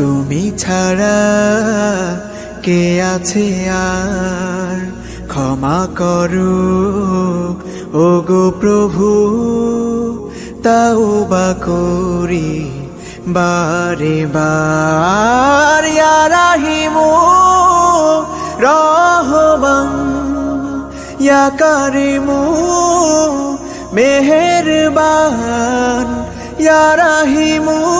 তুমি ছাড়া কে আছে আর? ক্ষমা করো ও গো প্রভু, তাও বা করি বারে বার। রাহিমু রহমান ইয়া কারিমু মেহেরবান। ইয়া রাহিমু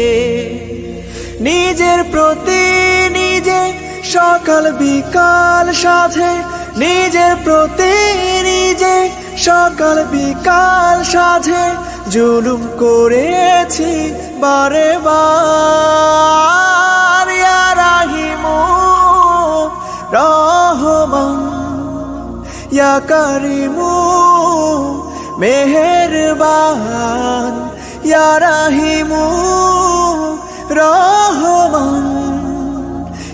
সকাল বিকাল সাথে নিজের প্রতি নিজে সকাল বিকাল সাথে জুলুম করেছি বারে বার। ইয়া রাহিমু রহমান, ইয়া কারিমু মেহেরবান, ইয়া রাহিমু রহমান।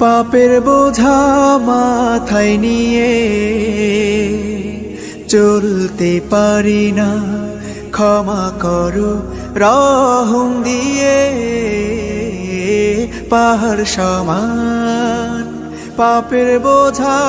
পাপের বোঝা মাথায় নিয়ে চলতে পারি না। ক্ষমা করো, রহম দিয়ে পাহাড় সমান। পাপের বোঝা